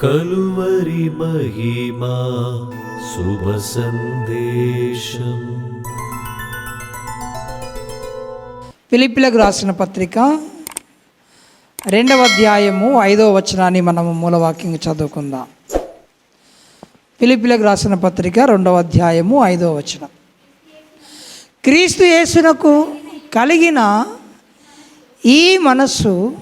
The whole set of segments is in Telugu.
కలువరి మహిమా శుభ సందేశం. పిలిపిలకు రాసిన పత్రిక రెండవ అధ్యాయము ఐదవ వచనాన్ని మనము మూలవాక్యంగా చదువుకుందాం. పిలిపిలకు రాసిన పత్రిక రెండవ అధ్యాయము ఐదవ వచనం. క్రీస్తు యేసునకు కలిగిన ఈ మనస్సు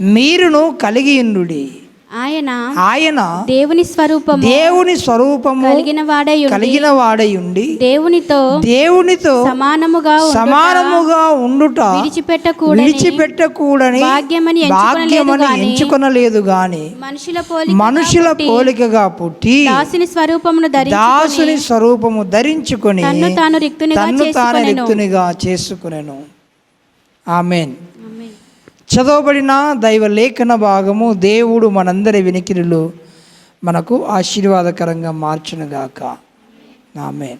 మీరును కలిగి ఉండుడి. ఆయన ఆయన దేవుని స్వరూపము దేవుని స్వరూపము కలిగిన వాడై ఉండి కలిగిన వాడయుండి దేవునితో దేవునితో సమానముగా సమానముగా ఉండుట విడిచిపెట్టకూడని విడిచిపెట్టకూడని భాగ్యమని భాగ్యమని ఎంచుకొనలేదు గాని మనుషుల పోలి మనుషుల పోలికగా పుట్టి దాసుని స్వరూపమును ధరించి దాసుని స్వరూపము ధరించుకొని తన్ను తాను రిక్తునిగా తన్ను తాను చేసుకొనెను. రిక్తునిగా చేసుకునేను ఆమెన్ ఆమేన్. చదవబడిన దైవ లేఖన భాగము దేవుడు మనందరి వినికిరులు మనకు ఆశీర్వాదకరంగా మార్చునుగాక. ఆమె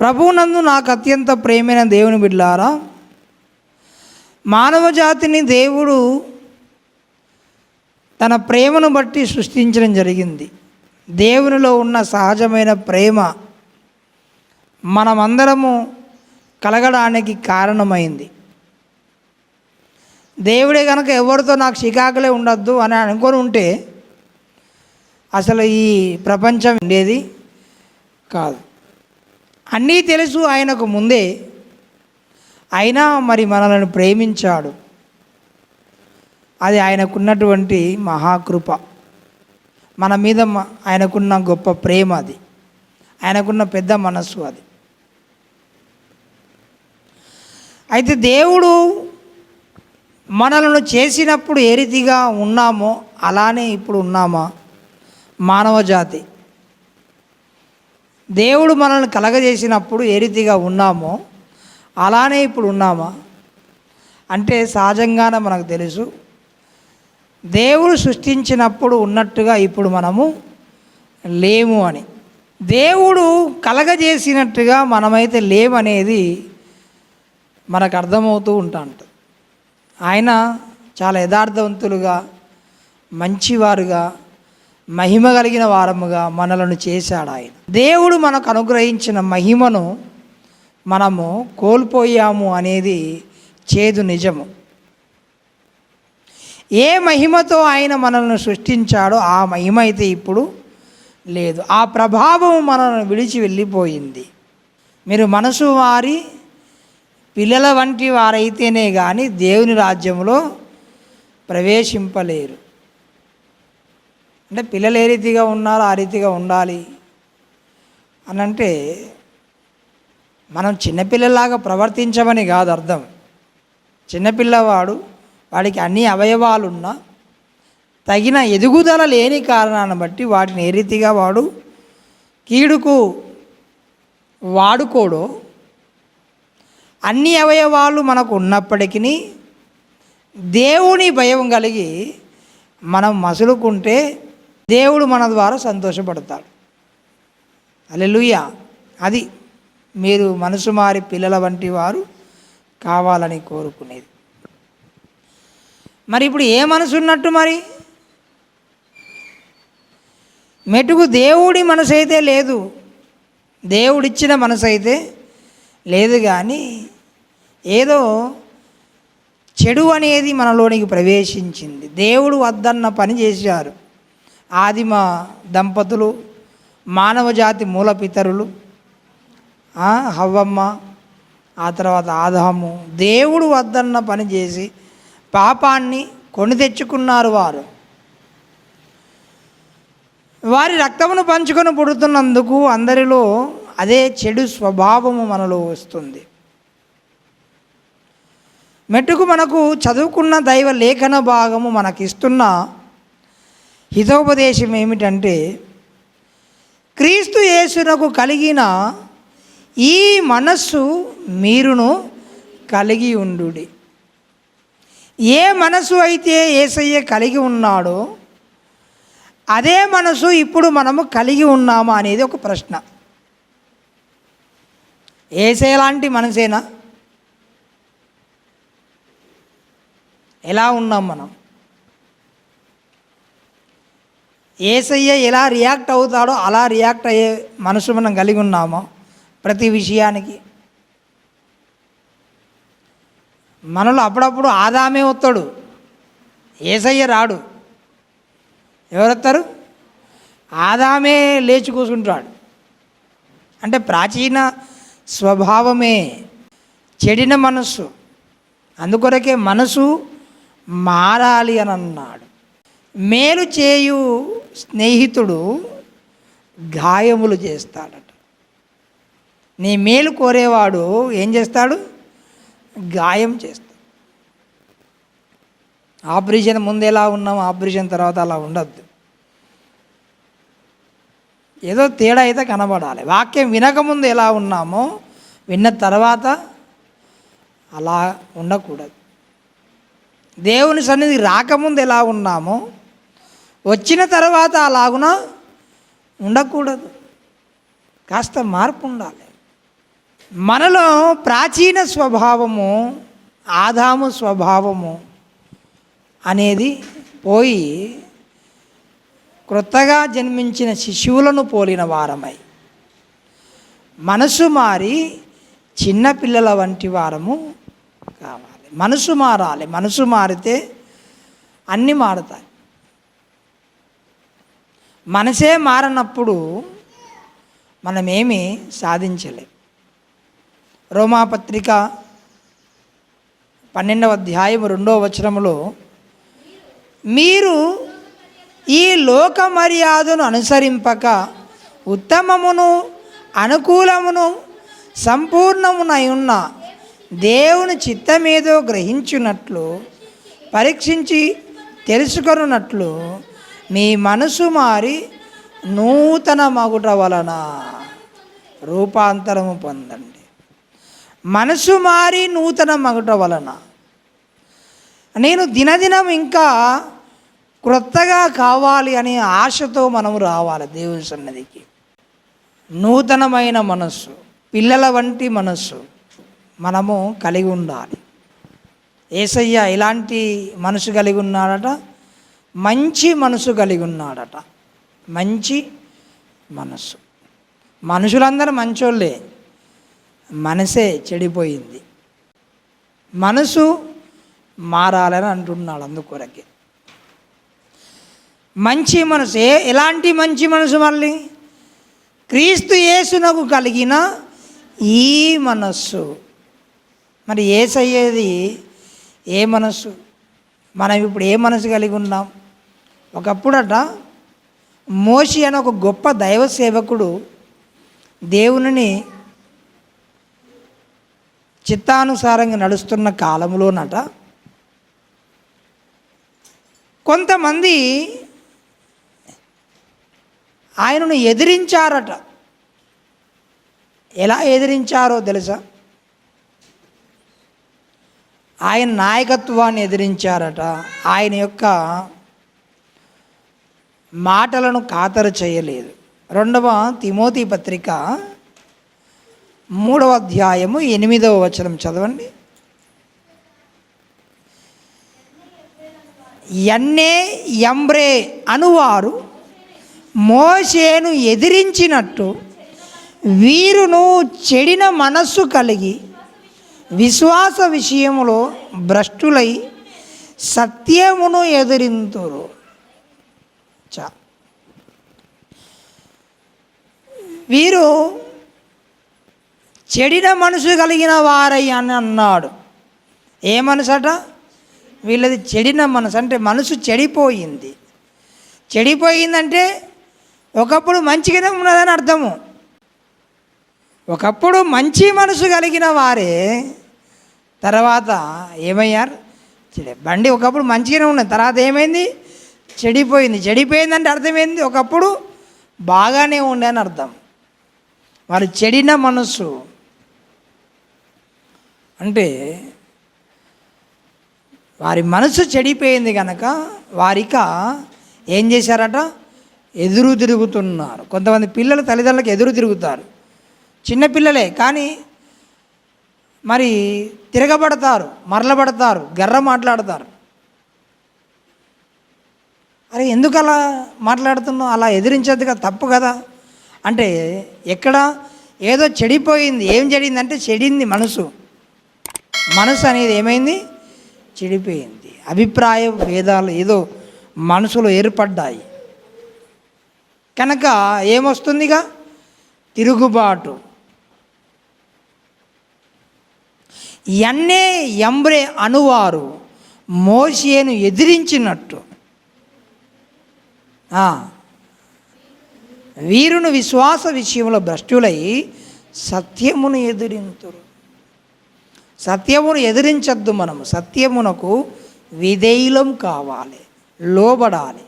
ప్రభువునందు నాకు అత్యంత ప్రేమైన దేవుని బిడ్లారా మానవ జాతిని దేవుడు తన ప్రేమను బట్టి సృష్టించడం జరిగింది. దేవునిలో ఉన్న సహజమైన ప్రేమ మనమందరము కలగడానికి కారణమైంది. దేవుడే కనుక ఎవరితో నాకు చికాకులే ఉండొద్దు అని అనుకొని ఉంటే అసలు ఈ ప్రపంచం ఉండేది కాదు. అన్నీ తెలుసు ఆయనకు ముందే. అయినా మరి మనల్ని ప్రేమించాడు. అది ఆయనకున్నటువంటి మహాకృప. మన మీద ఆయనకున్న గొప్ప ప్రేమ అది. ఆయనకున్న పెద్ద మనస్సు అది. అయితే దేవుడు మనలను చేసినప్పుడు ఏ రీతిగా ఉన్నామో అలానే ఇప్పుడు ఉన్నామా? మానవ జాతి. దేవుడు మనల్ని కలగజేసినప్పుడు ఏ రీతిగా ఉన్నామో అలానే ఇప్పుడు ఉన్నామా? అంటే సహజంగానే మనకు తెలుసు. దేవుడు సృష్టించినప్పుడు ఉన్నట్టుగా ఇప్పుడు మనము లేము అని. దేవుడు కలగజేసినట్టుగా మనమైతే లేమనేది మనకు అర్థమవుతూ ఉంటా ఆయన చాలా యథార్థవంతులుగా మంచివారుగా మహిమ కలిగిన వారముగా మనలను చేశాడు ఆయన. దేవుడు మనకు అనుగ్రహించిన మహిమను మనము కోల్పోయాము అనేది చేదు నిజము. ఏ మహిమతో ఆయన మనల్ని సృష్టించాడో ఆ మహిమ అయితే ఇప్పుడు లేదు. ఆ ప్రభావం మనల్ని విడిచి వెళ్ళిపోయింది. మీరు మనసు వారి పిల్లల వంటి వారైతేనే కానీ దేవుని రాజ్యంలో ప్రవేశింపలేరు. అంటే పిల్లలు ఏ రీతిగా ఉన్నారో ఆ రీతిగా ఉండాలి అని అంటే మనం చిన్నపిల్లలాగా ప్రవర్తించమని కాదు అర్థం. చిన్నపిల్లవాడు వాడికి అన్ని అవయవాలున్నా తగిన ఎదుగుదల లేని కారణాన్ని బట్టి వాటిని ఏ రీతిగా వాడు కీడుకు వాడుకోడో అన్ని అవయవాలు మనకు ఉన్నప్పటికీ దేవుని భయం కలిగి మనం మసులుకుంటే దేవుడు మన ద్వారా సంతోషపడతాడు. అలెలుయ్య అది మీరు మనసు మారి పిల్లల వంటి వారు కావాలని కోరుకునేది. మరి ఇప్పుడు ఏ మనసు ఉన్నట్టు మరి? మెటుకు దేవుడి మనసు అయితే లేదు. దేవుడిచ్చిన మనసు అయితే లేదు కానీ ఏదో చెడు అనేది మనలోనికి ప్రవేశించింది. దేవుడు వద్దన్న పని చేశారు. ఆదిమ దంపతులు మానవజాతి మూలపితరులు హవ్వమ్మ ఆ తర్వాత ఆదాము దేవుడు వద్దన్న పని చేసి పాపాన్ని కొని తెచ్చుకున్నారు వారు. వారి రక్తమును పంచుకొని పుడుతున్నందుకు అందరిలో అదే చెడు స్వభావము మనలో వస్తుంది. మెట్టుకు మనకు చదువుకున్న దైవ లేఖన భాగము మనకిస్తున్న హితోపదేశం ఏమిటంటే క్రీస్తు యేసునకు కలిగిన ఈ మనస్సు మీరును కలిగి ఉండుడి. ఏ మనసు అయితే ఏసయ్య కలిగి ఉన్నాడో అదే మనసు ఇప్పుడు మనము కలిగి ఉన్నామా అనేది ఒక ప్రశ్న. ఏసేలాంటి మనసేనా? ఎలా ఉన్నాం మనం? ఏసయ్య ఎలా రియాక్ట్ అవుతాడో అలా రియాక్ట్ అయ్యే మనసు మనం కలిగి ఉన్నామో ప్రతి విషయానికి? మనలో అప్పుడప్పుడు ఆదామే వస్తాడు. ఏసయ్య రాడు. ఎవరొస్తారు ఆదామే లేచి కూర్చుంటాడు అంటే ప్రాచీన స్వభావమే చెడిన మనస్సు. అందుకొరకే మనసు మారాలి అని అన్నాడు మేలు చేయు స్నేహితుడు గాయములు చేస్తాడట. నీ మేలు కోరేవాడు ఏం చేస్తాడు? గాయం చేస్తాడు. ఆపరేషన్ ముందు ఎలా ఉన్నాం ఆపరేషన్ తర్వాత అలా ఉండద్దు. ఏదో తేడా అయితే కనబడాలి. వాక్యం వినకముందు ఎలా ఉన్నామో విన్న తర్వాత అలా ఉండకూడదు. దేవుని సన్నిధి రాకముందు ఎలా ఉన్నామో వచ్చిన తర్వాత అలాగున ఉండకూడదు. కాస్త మార్పు ఉండాలి. మనలో ప్రాచీన స్వభావము ఆదాము స్వభావము అనేది పోయి క్రొత్తగా జన్మించిన శిశువులను పోలిన వారమై. మనసు మారి చిన్నపిల్లల వంటి వారము కావాలి. మనసు మారాలి. మనసు మారితే అన్నీ మారుతాయి. మనసే మారనప్పుడు మనమేమీ సాధించలేం. రోమాపత్రిక పన్నెండవ అధ్యాయం రెండవ వచనంలో మీరు ఈ లోక మర్యాదను అనుసరింపక ఉత్తమమును అనుకూలమును సంపూర్ణమునై ఉన్న దేవుని చిత్తమేదో గ్రహించున్నట్లు పరీక్షించి తెలుసుకొనున్నట్లు మీ మనసు మారి నూతన మగుట వలన రూపాంతరము పొందండి. మనసు మారి నూతన మగుట వలన నేను దినదినం ఇంకా క్రొత్తగా కావాలి అనే ఆశతో మనం రావాలి దేవుని సన్నదికి నూతనమైన మనస్సు పిల్లల వంటి మనస్సు మనము కలిగి ఉండాలి. ఏసయ్య ఇలాంటి మనసు కలిగి ఉన్నాడట మంచి మనసు కలిగి ఉన్నాడట. మంచి మనస్సు. మనుషులందరూ మంచోళ్ళే. మనసే చెడిపోయింది. మనసు మారాలని అంటున్నాడు అందుకొరకే. మంచి మనసు. ఏ ఎలాంటి మంచి మనసు మళ్ళీ? క్రీస్తు యేసునకు కలిగిన ఈ మనస్సు. మరి ఏసయ్యేది ఏ మనస్సు? మనం ఇప్పుడు ఏ మనసు కలిగి ఉన్నాం? ఒకప్పుడట మోషి అని ఒక గొప్ప దైవ సేవకుడు దేవునిని చిత్తానుసారంగా నడుస్తున్న కాలంలోనట కొంతమంది ఆయనను ఎదిరించారట. ఎలా ఎదిరించారో తెలుసా? ఆయన నాయకత్వాన్ని ఎదిరించారట. ఆయన యొక్క మాటలను ఖాతరు చేయలేదు. రెండవ తిమోతి పత్రిక మూడవ అధ్యాయము ఎనిమిదవ వచనం చదవండి. ఎన్నే ఎంబ్రే అనువారు మోషేను ఎదిరించినట్టు వీరును చెడిన మనస్సు కలిగి విశ్వాస విషయములో భ్రష్టులై సత్యమును ఎదిరింతురు. చా. వీరు చెడిన మనసు కలిగిన వారై అని అన్నాడు. ఏ మనసట? వీళ్ళది చెడిన మనసు. అంటే మనసు చెడిపోయింది. చెడిపోయిందంటే ఒకప్పుడు మంచిగానే ఉన్నదని అర్థము. ఒకప్పుడు మంచి మనసు కలిగిన వారే తర్వాత ఏమయ్యారు? బండి ఒకప్పుడు మంచిగానే ఉన్నది. తర్వాత ఏమైంది? చెడిపోయింది. చెడిపోయిందంటే అర్థమైంది? ఒకప్పుడు బాగానే ఉండే అని అర్థం. వారు చెడిన మనసు అంటే వారి మనసు చెడిపోయింది కనుక వారిక ఏం చేశారట? ఎదురు తిరుగుతున్నారు. కొంతమంది పిల్లలు తల్లిదండ్రులకు ఎదురు తిరుగుతారు. చిన్నపిల్లలే కానీ మరి తిరగబడతారు మరలబడతారు గర్ర మాట్లాడతారు. అరే ఎందుకు అలా మాట్లాడుతున్నావు? అలా ఎదిరించద్దు కదా తప్పు కదా. అంటే ఎక్కడ ఏదో చెడిపోయింది. ఏం చెడింది అంటే చెడింది మనసు. మనసు అనేది ఏమైంది? చెడిపోయింది. అభిప్రాయ భేదాలు ఏదో మనసులో ఏర్పడ్డాయి. కనుక ఏమొస్తుందిగా? తిరుగుబాటు. ఎన్నే ఎంబ్రే అనువారు మోషేను ఎదిరించినట్టు. వీరును విశ్వాస విషయంలో భ్రష్టులై సత్యమును ఎదిరింతురు. సత్యమును ఎదిరించద్దు మనము. సత్యమునకు విధేయులం కావాలి. లోబడాలి.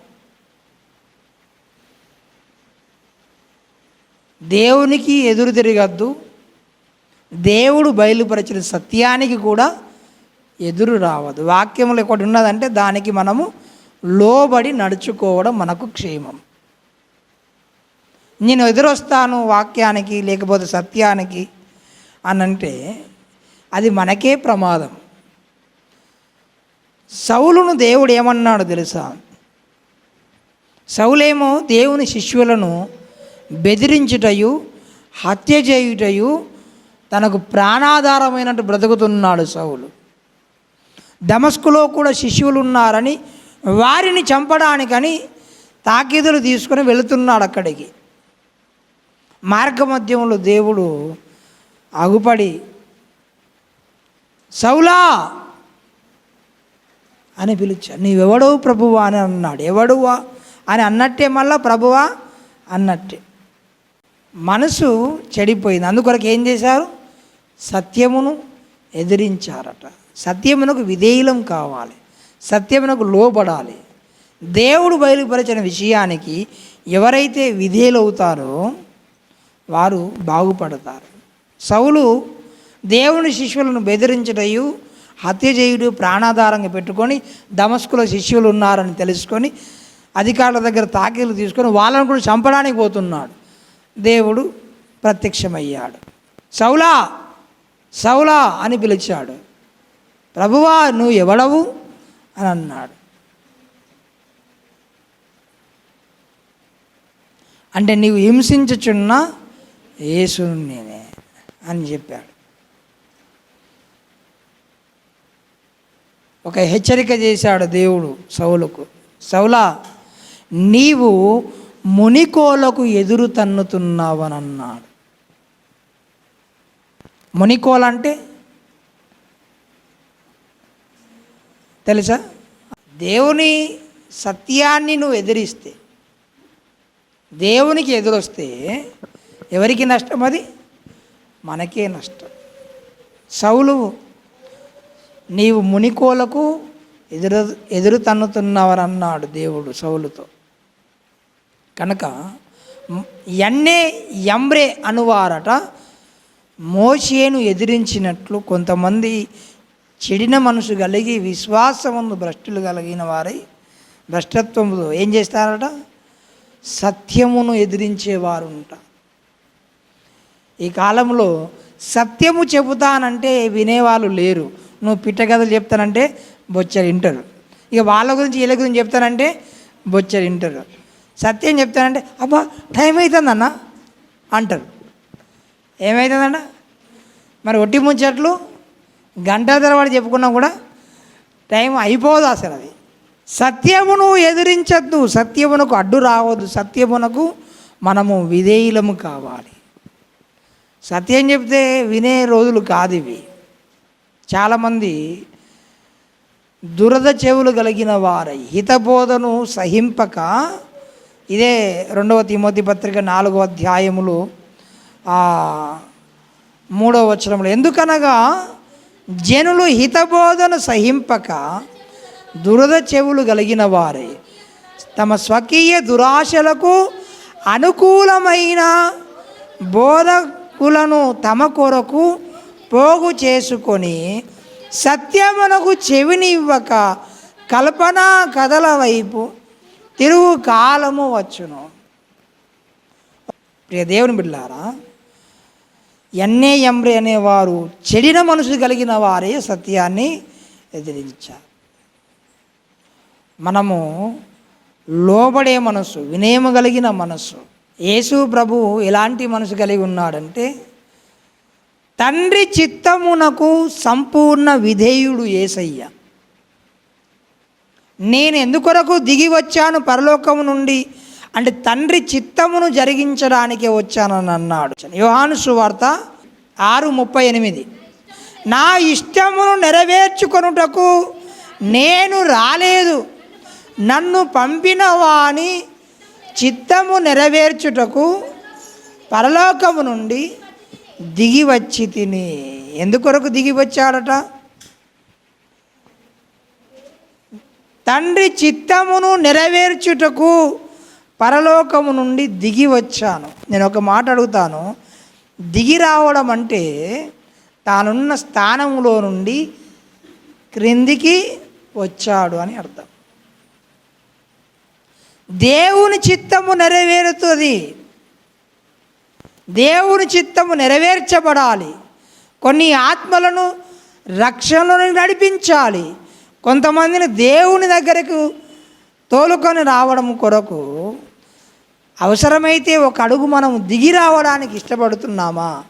దేవునికి ఎదురు తిరగద్దు. దేవుడు బయలుపరిచిన సత్యానికి కూడా ఎదురు రావద్దు. వాక్యములు ఒకటి ఉన్నదంటే దానికి మనము లోబడి నడుచుకోవడం మనకు క్షేమం. నేను ఎదురొస్తాను వాక్యానికి లేకపోతే సత్యానికి అని అంటే అది మనకే ప్రమాదం. సౌలును దేవుడు ఏమన్నాడు తెలుసా? సౌలేమో దేవుని శిష్యులను బెదిరించుటయు హత్య చేయుటయు తనకు ప్రాణాధారమైనట్టు బ్రతుకుతున్నాడు సౌలు. దమస్కులో కూడా శిష్యులు ఉన్నారని వారిని చంపడానికని తాకీదులు తీసుకొని వెళుతున్నాడు అక్కడికి. మార్గమధ్యంలో దేవుడు అగుపడి సౌలా! అని పిలిచాడు. నీవెవడవు ప్రభువా? అని అన్నాడు. ఎవడువా? అని అన్నట్టే మళ్ళా ప్రభువా అన్నట్టే. మనసు చెడిపోయింది. అందుకొరకు ఏం చేశారు? సత్యమును ఎదిరించారట. సత్యమునకు విధేయులం కావాలి. సత్యమునకు లోబడాలి. దేవుడు బయలుపరిచిన విషయానికి ఎవరైతే విధేయులవుతారో వారు బాగుపడతారు. సౌలు దేవుని శిష్యులను బెదిరించటయు హత్య చేయుడు ప్రాణాధారంగా పెట్టుకొని దమస్కుల శిష్యులు ఉన్నారని తెలుసుకొని అధికారుల దగ్గర తాకీలు తీసుకొని వాళ్ళను కూడా చంపడానికి పోతున్నాడు. దేవుడు ప్రత్యక్షమయ్యాడు. సౌలా సౌలా అని పిలిచాడు. ప్రభువా నువ్వు ఎవడవు? అని అన్నాడు. అంటే నీవు హింసించుచున్న యేసును నేనే అని చెప్పాడు. ఒక హెచ్చరిక చేశాడు దేవుడు సౌలుకు. సౌలా నీవు మునికోలకు ఎదురు తన్నుతున్నావని అన్నాడు మునికోల అంటే తెలుసా? దేవుని సత్యాన్ని నువ్వు ఎదిరిస్తే దేవునికి ఎదురొస్తే ఎవరికి నష్టం అది? మనకే నష్టం. సౌలు నీవు మునికోలకు ఎదురు ఎదురు తన్నుతున్నావని అన్నాడు దేవుడు సౌలుతో. కనుక ఎన్నే ఎంబ్రే అనువారట మోషేను ఎదిరించినట్లు కొంతమంది చెడిన మనసు కలిగి విశ్వాసముందు భ్రష్టులు కలిగిన వారై భ్రష్టత్వంలో ఏం చేస్తారట? సత్యమును ఎదిరించేవారు ఉంటారు ఈ కాలంలో సత్యము చెబుతానంటే వినేవాళ్ళు లేరు. నువ్వు పిట్టగదలు చెప్తానంటే బొచ్చరు వింటారు. ఇక వాళ్ళ గురించి వీళ్ళ గురించి చెప్తానంటే బొచ్చరు వింటారు. సత్యం చెప్తానంటే అబ్బా టైం అవుతుందన్న అంటారు. ఏమవుతుందన్న మరి ఒట్టి ముచ్చట్లు గంటల తరబడి చెప్పుకున్నా కూడా టైం అయిపోదు అసలు అది. సత్యమును ఎదిరించద్దు. సత్యమునకు అడ్డు రావద్దు. సత్యమునకు మనము విధేయులము కావాలి. సత్యం చెప్తే వినే రోజులు కాదు ఇవి. చాలామంది దురద చెవులు కలిగిన వారై హితబోధను సహింపక ఇదే రెండవ తిమోతి పత్రిక నాలుగో అధ్యాయములు మూడవ వచనములు. ఎందుకనగా జనులు హితబోధన సహింపక దురద చెవులు కలిగిన వారే. తమ స్వకీయ దురాశలకు అనుకూలమైన బోధకులను తమ కొరకు పోగు చేసుకొని సత్యమునకు చెవినివ్వక కల్పనా కథల వైపు తిరుగు కాలము వచ్చును. ప్రియ దేవుని బిడ్డారా ఎన్నే ఎంబ్రి అనేవారు చెడిన మనసు కలిగిన వారే సత్యాన్ని ఎదిరించారు. మనము లోబడే మనస్సు వినయము కలిగిన మనస్సు యేసు ప్రభువు ఎలాంటి మనసు కలిగి ఉన్నాడంటే తండ్రి చిత్తమునకు సంపూర్ణ విధేయుడు ఏసయ్య. నేను ఎందుకొరకు దిగి వచ్చాను పరలోకము నుండి? అంటే తండ్రి చిత్తమును జరిగించడానికి వచ్చానని అన్నాడు. యోహాను సువార్త ఆరు ముప్పై ఎనిమిది. నా ఇష్టమును నెరవేర్చుకొనుటకు నేను రాలేదు. నన్ను పంపిన వాని చిత్తము నెరవేర్చుటకు పరలోకము నుండి దిగి వచ్చి తిని. ఎందుకొరకు దిగి వచ్చాడట? తండ్రి చిత్తమును నెరవేర్చుటకు పరలోకము నుండి దిగి వచ్చాను. నేను ఒక మాట అడుగుతాను. దిగి రావడం అంటే తానున్న స్థానంలో నుండి క్రిందికి వచ్చాడు అని అర్థం. దేవుని చిత్తము నెరవేరుతుంది. దేవుని చిత్తము నెరవేర్చబడాలి. కొన్ని ఆత్మలను రక్షణను నడిపించాలి. కొంతమందిని దేవుని దగ్గరకు తోలుకొని రావడం కొరకు అవసరమైతే ఒక అడుగు మనం దిగి రావడానికి ఇష్టపడుతున్నామా?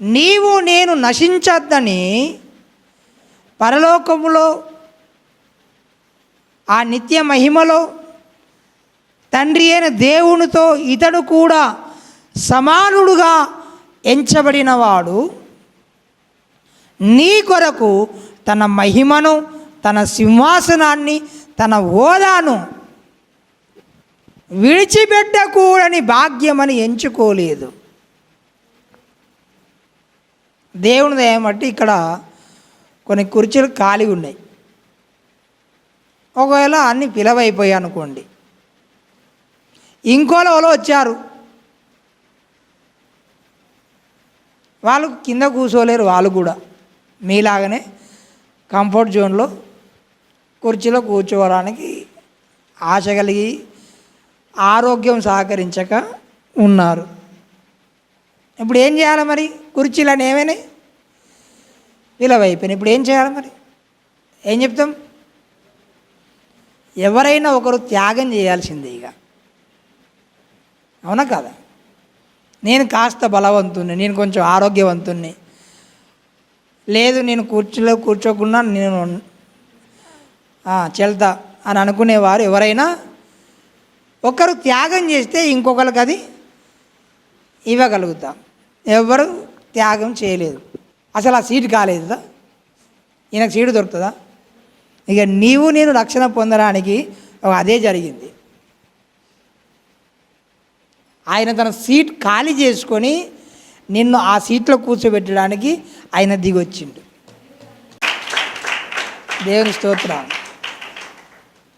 నీవు నేను నశించద్దని పరలోకములో ఆ నిత్య మహిమలో తండ్రి అయిన దేవునితో ఇతడు కూడా సమానుడుగా ఎంచబడినవాడు. నీ కొరకు తన మహిమను తన సింహాసనాన్ని తన హోదాను విడిచిపెట్టకూడని భాగ్యమని ఎంచుకోలేదు. దేవుని దయమట్టి ఇక్కడ కొన్ని కుర్చీలు ఖాళీ ఉన్నాయి. ఒకవేళ అన్ని పిలవైపోయాయి అనుకోండి. ఇంకోలో వాళ్ళు వచ్చారు. వాళ్ళు కింద కూర్చోలేరు వాళ్ళు కూడా. మీలాగనే కంఫర్ట్ జోన్లో కుర్చీలో కూర్చోవడానికి ఆశ కలిగి ఆరోగ్యం సహకరించక ఉన్నారు. ఇప్పుడు ఏం చేయాలి మరి? కుర్చీలని ఏమైనాయి విలువైపోయినాయి ఇప్పుడు ఏం చేయాలి మరి? ఏం చెప్తాం? ఎవరైనా ఒకరు త్యాగం చేయాల్సిందే ఇక. అవునా కదా? నేను కాస్త బలవంతుణ్ణి నేను కొంచెం ఆరోగ్యవంతుణ్ణి. లేదు నేను కూర్చోలో కూర్చోకుండా నేను చెల్తా అని అనుకునేవారు ఎవరైనా. ఒకరు త్యాగం చేస్తే ఇంకొకరికి అది ఇవ్వగలుగుతాం. ఎవరు త్యాగం చేయలేదు. అసలు ఆ సీటు కాలేదా ఈయనకు సీటు దొరుకుతుందా? ఇక నీవు నేను రక్షణ పొందడానికి అదే జరిగింది. ఆయన తన సీట్ ఖాళీ చేసుకొని నిన్ను ఆ సీట్లో కూర్చోబెట్టడానికి ఆయన దిగొచ్చిండు. దేవుని స్తోత్రం.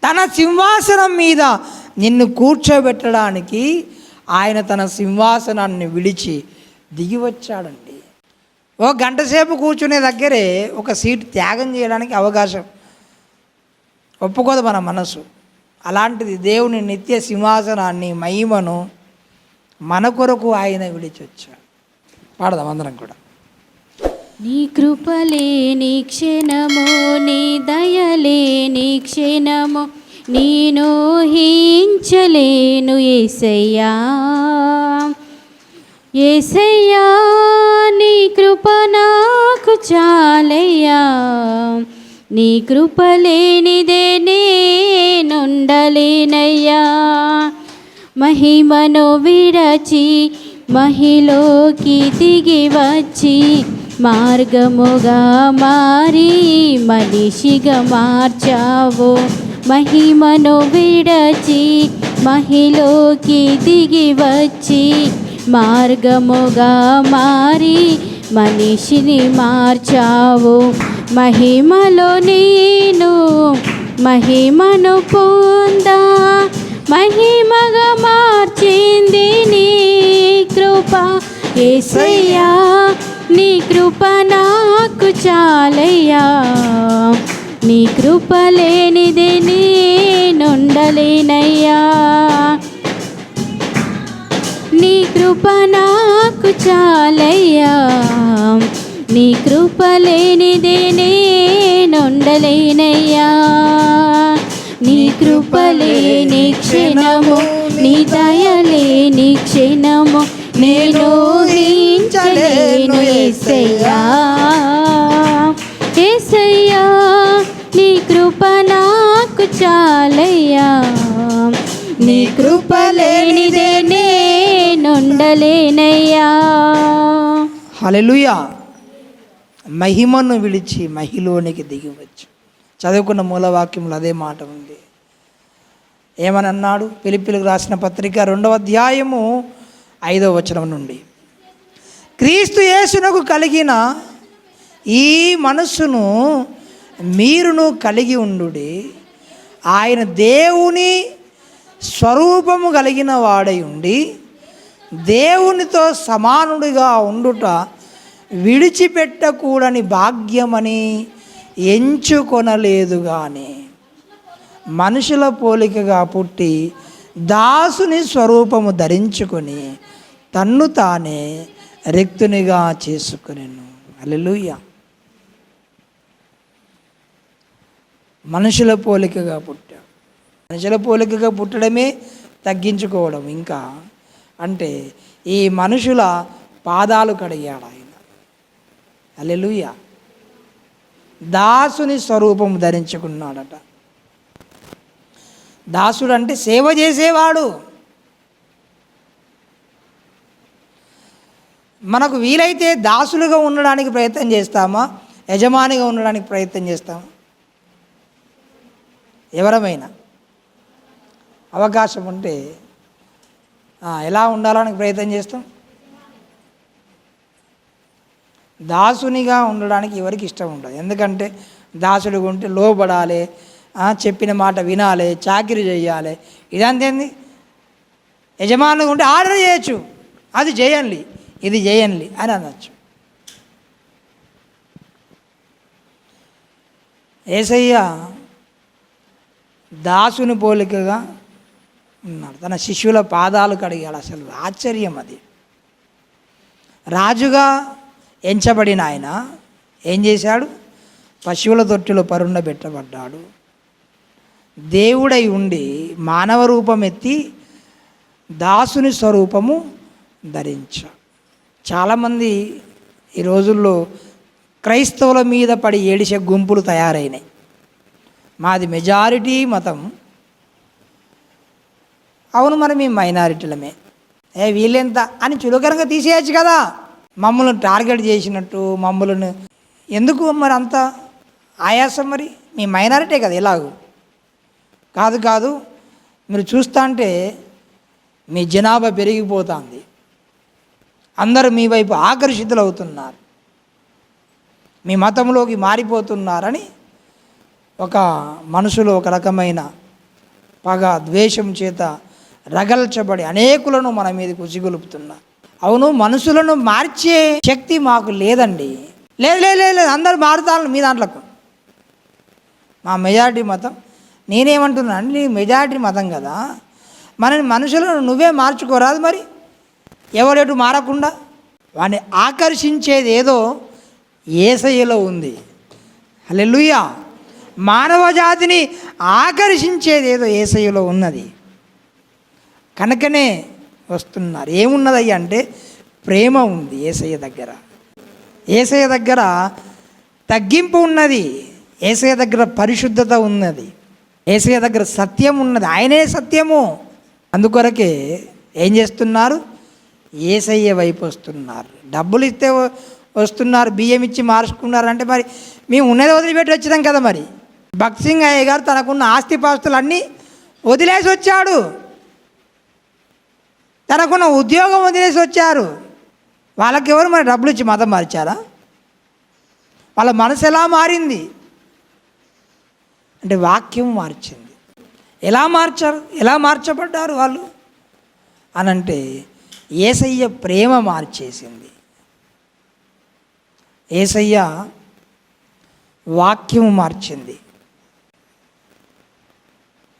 తన సింహాసనం మీద నిన్ను కూర్చోబెట్టడానికి ఆయన తన సింహాసనాన్ని విడిచి దిగి వచ్చాడండి ఓ గంట సేపు కూర్చునే దగ్గరే ఒక సీట్ త్యాగం చేయడానికి అవకాశం. ఒప్పుకోదు మన మనసు. అలాంటిది దేవుని నిత్య సింహాసనాన్ని మహిమను మన కొరకు ఆయన విడిచి వచ్చాడు పాడదాం అందరం కూడా. నీ కృపలే నీ క్షణము నీ దయలే నీ క్షణము నేను హించలేను ఏసయ్యా. ఏసయ్యా నీ కృప నాకు చాలయ్యా. నీ కృప లేనిదే నేనుండలేనయ్యా మహిమను విరచి మహిలోకి దిగి వచ్చి మార్గముగా మారి మనిషిగా మార్చావు. మహిమను విడచి మహిలోకి దిగి వచ్చి మార్గముగా మారి మనిషిని మార్చావు. మహిమలో నేను మహిమను పొందా మహిమగా మార్చింది నీ కృప ఏసయ్యా నీ కృప నాకు చాలయ్యా. నీ కృప లేనిది నేనుండలేనయ్యా. నీ కృప నాకు చాలయ్యా. నీ కృప లేనిది నేనుండలేనయ్యా. నీ కృపలేని క్షణము నీ దయలేని క్షణము నేను ఊహించలేను ఏసయ్యా. ఏసయ్యా నీ కృప నాకు చాలయ్యా. నీ కృప లేనిదే నేనుండలేనయ్యా. హల్లెలూయా. మహిమను విడిచి మహిలోనికి దిగివచ్చు. చదువుకున్న మూలవాక్యంలో అదే మాట ఉంది. ఏమని అన్నాడు? పిలిపిలకు రాసిన పత్రిక రెండవ అధ్యాయము ఐదవ వచనం నుండి. క్రీస్తు యేసునకు కలిగిన ఈ మనస్సును మీరును కలిగి ఉండుడి. ఆయన దేవుని స్వరూపము కలిగిన వాడై ఉండి దేవునితో సమానుడిగా ఉండుట విడిచిపెట్టకూడని భాగ్యమని ఎంచుకొనలేదు కానీ మనుషుల పోలికగా పుట్టి దాసుని స్వరూపము ధరించుకొని తన్ను తానే రిక్తునిగా చేసుకునేను. అల్లెలుయ్య మనుషుల పోలికగా పుట్టాడు మనుషుల పోలికగా పుట్టడమే తగ్గించుకోవడం ఇంకా. అంటే ఈ మనుషుల పాదాలు కడిగాడు ఆయన. అల్లెలుయ్య దాసుని స్వరూపం ధరించుకున్నాడట. దాసుడు అంటే సేవ చేసేవాడు. మనకు వీలైతే దాసులుగా ఉండడానికి ప్రయత్నం చేస్తామా? యజమానిగా ఉండడానికి ప్రయత్నం చేస్తాము? ఎవరమైనా అవకాశం ఉంటే ఎలా ఉండాలని ప్రయత్నం చేస్తాం? దాసునిగా ఉండడానికి ఎవరికి ఇష్టం ఉండదు. ఎందుకంటే దాసుడిగా ఉంటే లోబడాలి చెప్పిన మాట వినాలి చాకరీ చేయాలి. ఇదంతేంది? యజమానులుగా ఉంటే ఆర్డర్ చేయొచ్చు. అది చేయండి ఇది చేయండి అని అనొచ్చు. ఏసయ్య దాసుని పోలికగా ఉన్నాడు. తన శిష్యుల పాదాలు కడిగాడు. అసలు ఆశ్చర్యం అది. రాజుగా ఎంచబడిన ఆయన ఏం చేశాడు? పశువుల తొట్టిలో పరుండబెట్టబడ్డాడు. దేవుడై ఉండి మానవ రూపం ఎత్తి దాసుని స్వరూపము ధరించాడు. చాలామంది ఈ రోజుల్లో క్రైస్తవుల మీద పడి ఏడిసే గుంపులు తయారైనాయి. మాది మెజారిటీ మతం. అవును మరి మేము మైనారిటీలమే. ఏ వీళ్ళెంత? అని చులకరంగా తీసేయచ్చు కదా. మమ్మల్ని టార్గెట్ చేసినట్టు మమ్మల్ని ఎందుకు మరి అంత ఆయాసం మరి? మీ మైనారిటీ కదా ఎలాగూ కాదు కాదు మీరు చూస్తా అంటే మీ జనాభా పెరిగిపోతుంది. అందరూ మీ వైపు ఆకర్షితులవుతున్నారు. మీ మతంలోకి మారిపోతున్నారని ఒక మనసులో ఒక రకమైన పగ ద్వేషం చేత రగల్చబడి అనేకులను మన మీదకి ఉసిగొలుపుతున్నారు అవును మనుషులను మార్చే శక్తి మాకు లేదండి. లేదు లేదు లేదు లేదు అందరు మారుతాను మీ దాంట్లో మా మెజారిటీ మతం నేనేమంటున్నాను నీ మెజారిటీ మతం కదా. మన మనుషులను నువ్వే మార్చుకోరాదు మరి. ఎవరెటు మారకుండా వాడిని ఆకర్షించేది ఏదో ఏసయ్యలో ఉంది. హల్లెలూయా. మానవ జాతిని ఆకర్షించేది ఏదో ఏసయ్యలో ఉన్నది. కనుకనే వస్తున్నారు. ఏమున్నదయ్య అంటే ప్రేమ ఉంది ఏసయ్య దగ్గర. ఏసయ్య దగ్గర తగ్గింపు ఉన్నది. ఏసయ్య దగ్గర పరిశుద్ధత ఉన్నది. ఏసయ్య దగ్గర సత్యం ఉన్నది. ఆయనే సత్యము. అందుకొరకే ఏం చేస్తున్నారు? ఏసయ్య వైపు వస్తున్నారు. డబ్బులు ఇస్తే వస్తున్నారు బియ్యం ఇచ్చి మార్చుకున్నారు అంటే మరి మేము ఉన్నది వదిలిపెట్టి వచ్చినాం కదా మరి. భక్త్ సింగ్ అయ్య గారు తనకున్న ఆస్తిపాస్తులు అన్నీ వదిలేసి వచ్చాడు. తనకున్న ఉద్యోగం వదిలేసి వచ్చారు. వాళ్ళకి ఎవరు మరి డబ్బులు ఇచ్చి మతం మార్చారా? వాళ్ళ మనసు ఎలా మారింది? అంటే వాక్యం మార్చింది. ఎలా మార్చారు? ఎలా మార్చబడ్డారు వాళ్ళు? అనంటే ఏసయ్య ప్రేమ మార్చేసింది. ఏసయ్య వాక్యం మార్చింది.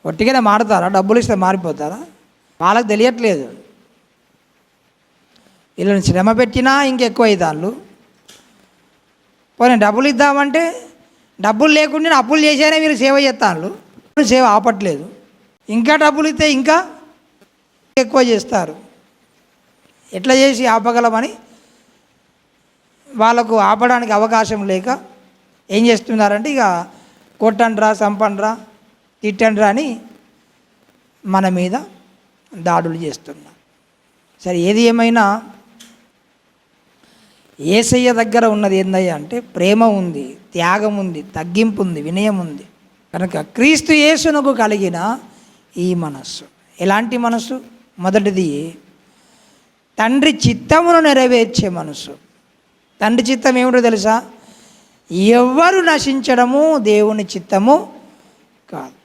ఒట్టిగానే మారుతారా? డబ్బులు ఇస్తే మారిపోతారా? వాళ్ళకి తెలియట్లేదు. వీళ్ళని శ్రమ పెట్టినా ఇంకెక్కువ అవుతాళ్ళు. పోనీ డబ్బులు ఇద్దామంటే డబ్బులు లేకుండా అప్పులు చేసేనే వీళ్ళు సేవ చేస్తాళ్ళు. సేవ ఆపట్లేదు. ఇంకా డబ్బులు ఇస్తే ఇంకా ఎక్కువ చేస్తారు. ఎట్లా చేసి ఆపగలమని వాళ్ళకు ఆపడానికి అవకాశం లేక ఏం చేస్తున్నారంటే ఇక కొట్టండ్రా చంపండ్రా తిట్టండ్రా అని మన మీద దాడులు చేస్తున్నారు. సరే ఏది ఏమైనా ఏసయ్య దగ్గర ఉన్నది ఏందయ్యా అంటే ప్రేమ ఉంది త్యాగం ఉంది తగ్గింపు ఉంది వినయం ఉంది. కనుక క్రీస్తు యేసునకు కలిగిన ఈ మనస్సు. ఎలాంటి మనస్సు? మొదటిది తండ్రి చిత్తమును నెరవేర్చే మనసు. తండ్రి చిత్తం ఏమిటో తెలుసా? ఎవ్వరు నశించడము దేవుని చిత్తము కాదు.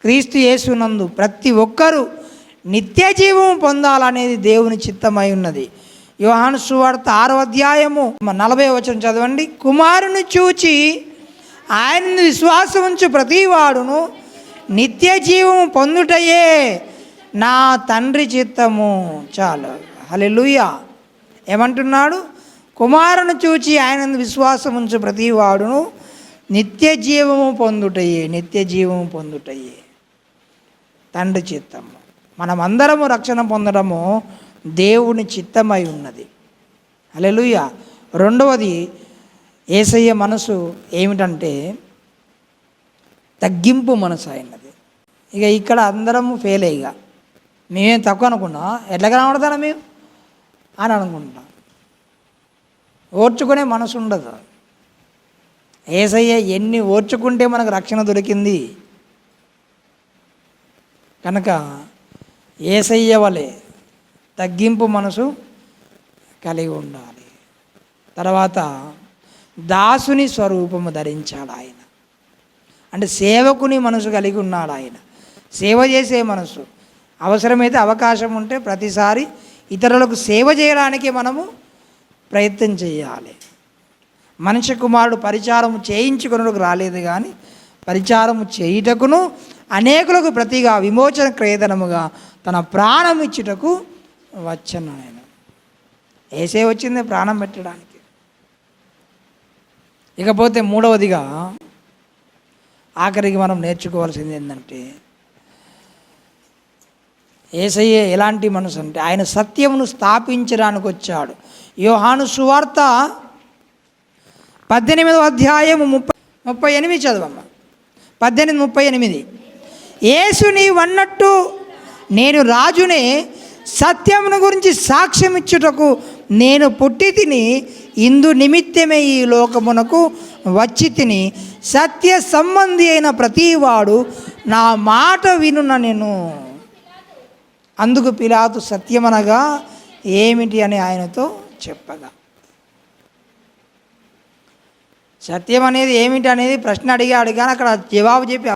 క్రీస్తు యేసునందు ప్రతి ఒక్కరూ నిత్య జీవం పొందాలనేది దేవుని చిత్తమై ఉన్నది. యోహాను సువార్త ఆరో అధ్యాయము నలభై వచనం చదవండి. కుమారుని చూచి ఆయనను విశ్వాసం ఉంచు ప్రతివాడును నిత్య జీవము పొందుటయే నా తండ్రి చిత్తము చాలు. హలెలుయా ఏమంటున్నాడు? కుమారుని చూచి ఆయన విశ్వాసం ఉంచు ప్రతివాడును. నిత్య జీవము పొందుటయే నిత్య జీవము పొందుటయే. తండ్రి చిత్తము. మనమందరము రక్షణ పొందడము దేవుని చిత్తమై ఉన్నది. అలెలుయ రెండవది ఏసయ్య మనసు ఏమిటంటే తగ్గింపు మనసు అయినది. ఇక ఇక్కడ అందరము ఫెయిల్ అయ్యగా మేమేం తక్కువ అనుకున్నా? ఎట్లా కనబడతారా మేము? అని అనుకుంటున్నాం ఓర్చుకునే మనసు ఉండదు. ఏసయ్య ఎన్ని ఓర్చుకుంటే మనకు రక్షణ దొరికింది? కనుక ఏసయ్య వలె తగ్గింపు మనసు కలిగి ఉండాలి. తర్వాత దాసుని స్వరూపము ధరించాడు ఆయన. అంటే సేవకుని మనసు కలిగి ఉన్నాడు ఆయన. సేవ చేసే మనసు. అవసరమైతే అవకాశం ఉంటే ప్రతిసారి ఇతరులకు సేవ చేయడానికి మనము ప్రయత్నం చేయాలి. మనిషి కుమారుడు పరిచారము చేయించుకున్నకు రాలేదు కానీ పరిచారము చేయుటకును అనేకులకు ప్రతిగా విమోచన క్రేదనముగా తన ప్రాణం ఇచ్చుటకు వచ్చను నేను. ఏసే వచ్చింది ప్రాణం పెట్టడానికి. ఇకపోతే మూడవదిగా ఆఖరికి మనం నేర్చుకోవాల్సింది ఏంటంటే ఏసయ్య ఎలాంటి మనసు అంటే ఆయన సత్యమును స్థాపించడానికి వచ్చాడు. యోహాను సువార్త పద్దెనిమిదవ అధ్యాయము ముప్పై ముప్పై ఎనిమిది చదవమ్మ. పద్దెనిమిది ముప్పై ఎనిమిది. యేసు నీవన్నట్టు నేను రాజునే సత్యమును గురించి సాక్ష్యం ఇచ్చుటకు నేను పుట్టి తిని ఇందు నిమిత్తమే ఈ లోకమునకు వచ్చి తిని సత్య సంబంధి అయిన ప్రతివాడు నా మాట వినున నేను. అందుకు పిలాతు సత్యమనగా ఏమిటి అని ఆయనతో చెప్పగా. సత్యం అనేది ఏమిటి అనేది ప్రశ్న అడిగాడు కానీ అక్కడ జవాబు చెప్పి